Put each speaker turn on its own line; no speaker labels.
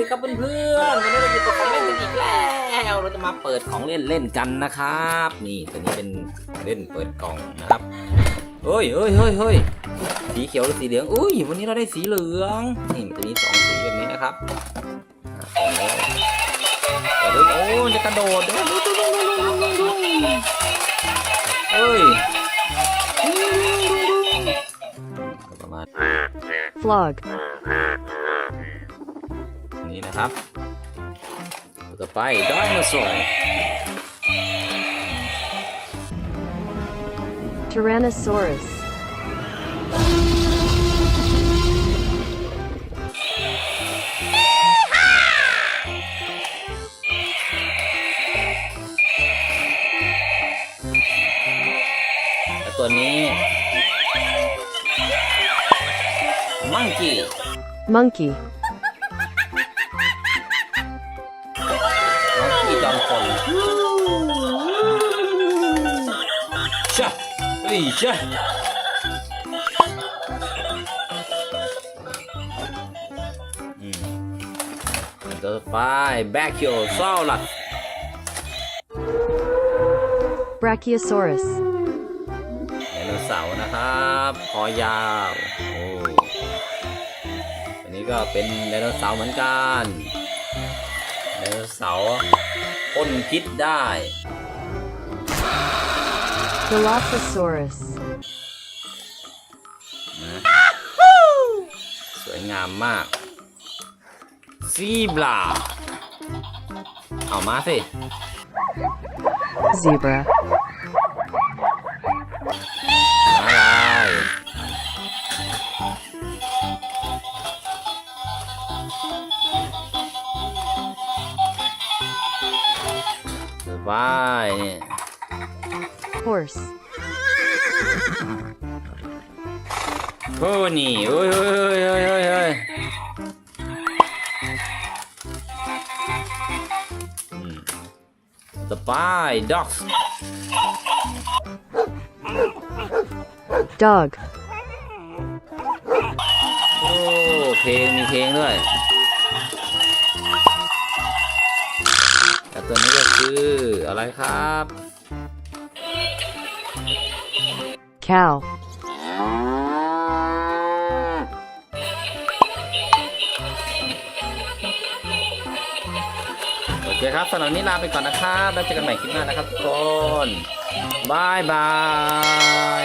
สิครับเพื่อนๆวันนี้เราอยู่กับของเล่นกันอีกแล้วเราจะมาเปิดของเล่นเล่นกันนะครับ นี่ตัวนี้เป็นเล่นเปิดกล่องนะครับเฮ้ยเฮ้ยเฮ้ยเฮ้ยสีเขียวหรือสีเหลืองอุ้ยวันนี้เราได้สีเหลืองนี่มันจะมีสองสีแบบนี้นะครับอ่าเดี๋ยวโอ้มันจะกระโดดเดี๋ยวดูดูดูดูดูดูดูเฮ้ยประมาณ
Flog.
นี้นะครับต่อไปไดโนเสาร์
Tyrannosaurus..
และตัวนี้มังกี้
Monkey.
มังกี้จอมพลชะเอ้ยชะอืมต่อไปแบคคิโอซอลัส
Brachiosaurus.
ไดโนเสาร์นะครับคอยาวโอ้อันนี้ก็เป็นไดโนเสาร์เหมือนกัน ไดโนเสาร์พ่นพิษได้
Dilophosaurus.
นะสวยงามมาก ซีบลาเอามาสิ
Zebra.
สบายเนี่ย
Horse.
โอ้นี่โอ้ยโอ้ยโอ้ยโอ้ยโอ้ยอืมต่อไป dogs
Dog.
โอ้เพลงมีเพลงด้วยแต่ตัวนี้ก็ คืออะไรครับ
Cow.
โอเคครับสำหรับวันนี้ลาไปก่อนนะครับ แล้วเจอกันใหม่คลิปหน้านะครับทุกคนบายบาย